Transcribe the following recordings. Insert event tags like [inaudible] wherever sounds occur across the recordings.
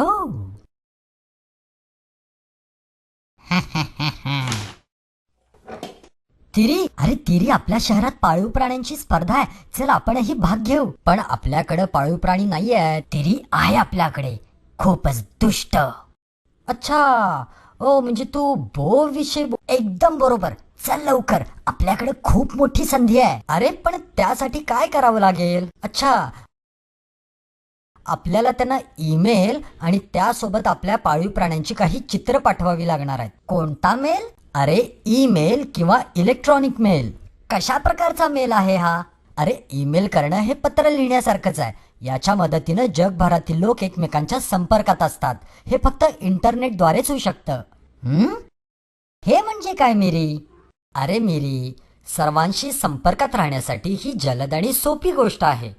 Oh. [laughs] तिरी अरे तिरी आपल्या शहरात पाळीव प्राण्यांची स्पर्धा आहे. चल आपणही भाग घेऊ. पण आपल्याकडे पाळीव प्राणी नाहीये. तिरी आहे आपल्याकडे. खूपच दुष्ट. अच्छा. ओ म्हणजे तू बो विषय बो- एकदम बरोबर. चल लवकर. आपल्याकडे खूप मोठी संधी आहे. अरे पण त्यासाठी काय करावं लागेल? अच्छा. आपल्याला त्यांना ईमेल आणि त्यासोबत आपल्या पाळीव प्राण्यांची काही चित्र पाठवावी लागणार आहेत. कोणता मेल? अरे ईमेल किंवा इलेक्ट्रॉनिक मेल. कशा प्रकारचा मेल आहे हा? अरे ईमेल करणं हे पत्र लिहिण्यासारखंच आहे. याच्या मदतीनं जगभरातील लोक एकमेकांच्या संपर्कात असतात. हे फक्त इंटरनेटद्वारेच होऊ शकतं. हे? म्हणजे काय मिरी? अरे मिरी सर्वांशी संपर्कात राहण्यासाठी ही जलद आणि सोपी गोष्ट आहे.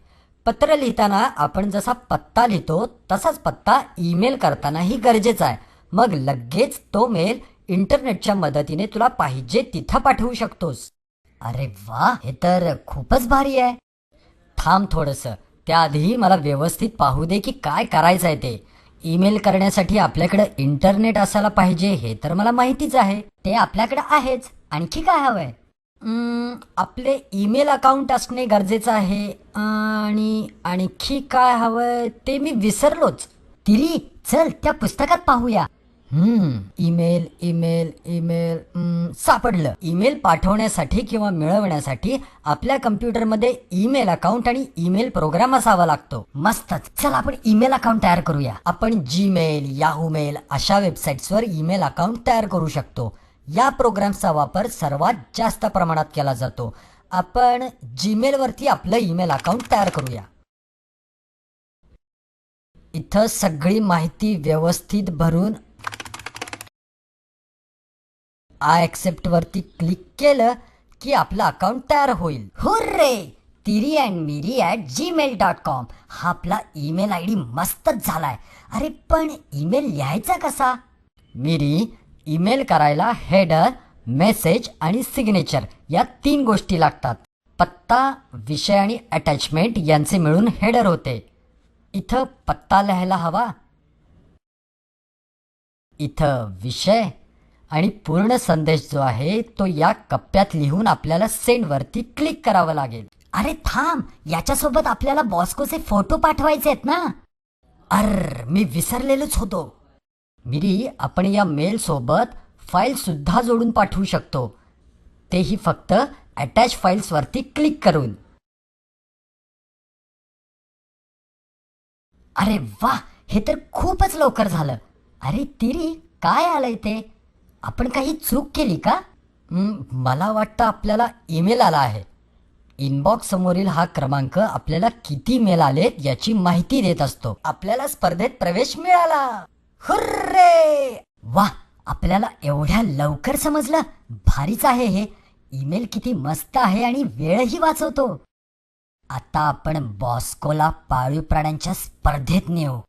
पत्र लिहिताना आपण जसा पत्ता लिहितो तसाच पत्ता ईमेल करतानाही गरजेचा आहे. मग लगेच तो मेल इंटरनेटच्या मदतीने तुला पाहिजे तिथं पाठवू शकतोस. अरे वा हे तर खूपच भारी आहे. थांब थोडस. त्याआधी मला व्यवस्थित पाहू दे की काय करायचं आहे ते. ईमेल करण्यासाठी आपल्याकडे इंटरनेट असायला पाहिजे हे तर मला माहितीच आहे. ते आपल्याकडे आहेच. आणखी काय हवंय? आपले ईमेल अकाउंट असणे गरजेचं आहे. आणि आणखी काय हवंय ते मी विसरलोच. तिरी चल त्या पुस्तकात पाहूया. हम्म ईमेल ईमेल ईमेल हम्म, सापडलं. ईमेल पाठवण्यासाठी किंवा मिळवण्यासाठी आपल्या कम्प्युटरमध्ये ईमेल अकाउंट आणि ईमेल प्रोग्राम असावा लागतो. मस्तच. चल आपण ईमेल अकाउंट तयार करूया. आपण जीमेल याहू मेल अशा वेबसाईट्सवर ईमेल अकाउंट तयार करू शकतो. या प्रोग्राम्सचा वापर सर्वात जास्त प्रमाणात केला जातो. आपण जीमेलवरती आपलं ईमेल अकाउंट तयार करूया. इथं सगळी माहिती व्यवस्थित भरून आय एक्सेप्ट वरती क्लिक केलं की आपलं अकाउंट तयार होईल. Hurray! Tiri and Miri at Gmail dot com हा आपला ईमेल आय डी मस्तच झालाय. अरे पण ईमेल लिहायचा कसा? मिरी ईमेल करायला हेडर मेसेज आणि सिग्नेचर या तीन गोष्टी लागतात. पत्ता विषय आणि अटॅचमेंट यांचे मिळून हेडर होते. इथं पत्ता लिहायला हवा. इथं विषय आणि पूर्ण संदेश जो आहे तो या कप्प्यात लिहून आपल्याला सेंडवरती क्लिक करावं लागेल. अरे थांब याच्यासोबत आपल्याला बॉस्कोचे फोटो पाठवायचे आहेत ना? अर मी विसरलेलोच होतो. मिरी आपण या मेलसोबत फाईलसुद्धा जोडून पाठवू शकतो. तेही फक्त अटॅच फाईल्सवरती क्लिक करून. अरे वा हे तर खूपच लवकर झालं. अरे तिरी काय आलंय ते आपण काही चूक केली का? मला वाटतं आपल्याला ईमेल आला आहे. इनबॉक्स समोरील हा क्रमांक आपल्याला किती मेल आलेत याची माहिती देत असतो. आपल्याला स्पर्धेत प्रवेश मिळाला. हुर्रे! वा आपल्याला एवढ्या लवकर समजलं. भारीच आहे हे. ईमेल किती मस्त आहे आणि वेळही वाचवतो. आता आपण बॉस्कोला पाळीव प्राण्यांच्या स्पर्धेत नेऊ.